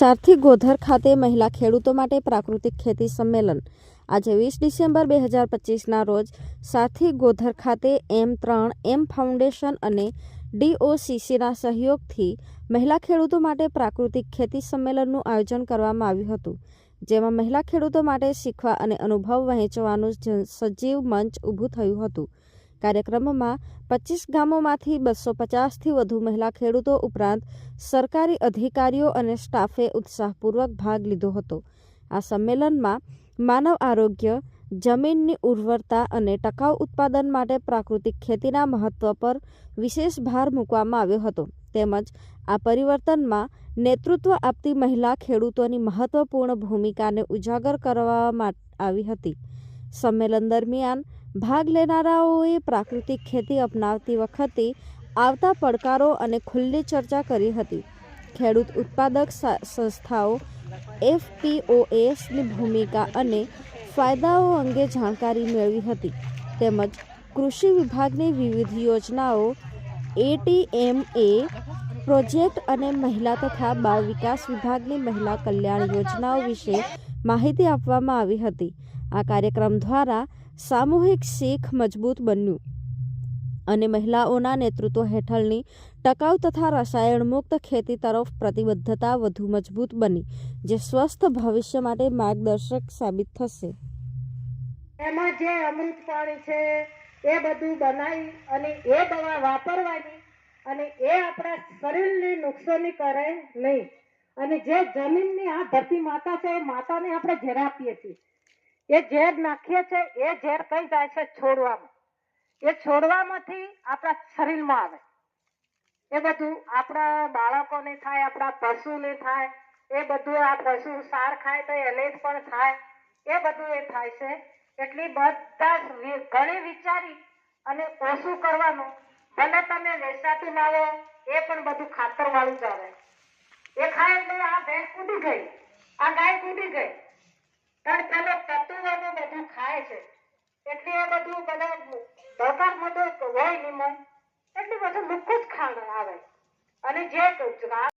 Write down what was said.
સારથી ગોધર ખાતે મહિલા ખેડૂતો માટે પ્રાકૃતિક ખેતી સંમેલન. આજે વીસ ડિસેમ્બર બે હજાર પચીસના રોજ સારથી ગોધર ખાતે એમ ત્રણ, એમ ફાઉન્ડેશન અને ડીઓસીસીના સહયોગથી મહિલા ખેડૂતો માટે પ્રાકૃતિક ખેતી સંમેલનનું આયોજન કરવામાં આવ્યું હતું, જેમાં મહિલા ખેડૂતો માટે શીખવા અને અનુભવ વહેંચવાનું સજીવ મંચ ઊભું થયું હતું. કાર્યક્રમમાં પચીસ ગામોમાંથી બસો પચાસથી વધુ મહિલા ખેડૂતો ઉપરાંત સરકારી અધિકારીઓ અને સ્ટાફે ઉત્સાહપૂર્વક ભાગ લીધો હતો. આ સંમેલનમાં માનવ આરોગ્ય, જમીનની ઉર્વરતા અને ટકાઉ ઉત્પાદન માટે પ્રાકૃતિક ખેતીના મહત્વ પર વિશેષ ભાર મૂકવામાં આવ્યો હતો. તેમજ આ પરિવર્તનમાં નેતૃત્વ આપતી મહિલા ખેડૂતોની મહત્વપૂર્ણ ભૂમિકાને ઉજાગર કરવામાં આવી હતી. સંમેલન દરમિયાન ભાગ લેનારાઓએ પ્રાકૃતિક ખેતી અપનાવતી વખતે આવતા પડકારો અને ખુલ્લી ચર્ચા કરી હતી. ખેડૂત ઉત્પાદક સંસ્થાઓ એફપીઓએસની ભૂમિકા અને ફાયદાઓ અંગે જાણકારી મેળવી હતી. તેમજ કૃષિ વિભાગની વિવિધ યોજનાઓ, એટીએમએ, પ્રોજેક્ટ અને મહિલા તથા બાળ વિકાસ વિભાગની મહિલા કલ્યાણ યોજનાઓ વિશે માહિતી આપવામાં આવી હતી. આ કાર્યક્રમ દ્વારા સામૂહિક શીખ મજબૂત બન્યું અને મહિલાઓના નેતૃત્વ હેઠળની ટકાઉ તથા રસાયણ મુક્ત ખેતી તરફ પ્રતિબદ્ધતા વધુ મજબૂત બની, જે સ્વસ્થ ભવિષ્ય માટે માર્ગદર્શક સાબિત થશે. એમાં જે અમૃત પાણી છે, એ બધું બનાવી અને એ દવા વાપરવાની અને એ આપણા શરીરને નુકસાની કરે નહીં. અને જે જમીનની આ ધરતી માતા છે, એ માતાને આપણે ઝેર આપીએ છીએ. એ ઝેર નાખીએ છીએ એ ઝેર કઈ જાય છે? છોડવામાં. એ છોડવામાંથી આપણા શરીરમાં આવે. એ બધું આપણા બાળકોને થાય, આપણા પશુને થાય, એ બધું આ પશુ સાર ખાય તો એને જ પણ થાય. એ બધું એ થાય છે. એટલે બધા ઘણી વિચારી અને ઓછું કરવાનું. ભલે તમે વેચાતું લાવો એ પણ બધું ખાતર વાળું જ આવે. એ ખાય એટલે આ ભેંસ કૂદી ગઈ, આ ગાય કૂદી ગઈ. કારણ પેલો તત્વોને બધું ખાય છે. એટલે એ બધું બધા દરકાર મોટો હોય નહીં મન એટલે બધું લુખ્ખું જ ખાણ આવે. અને જે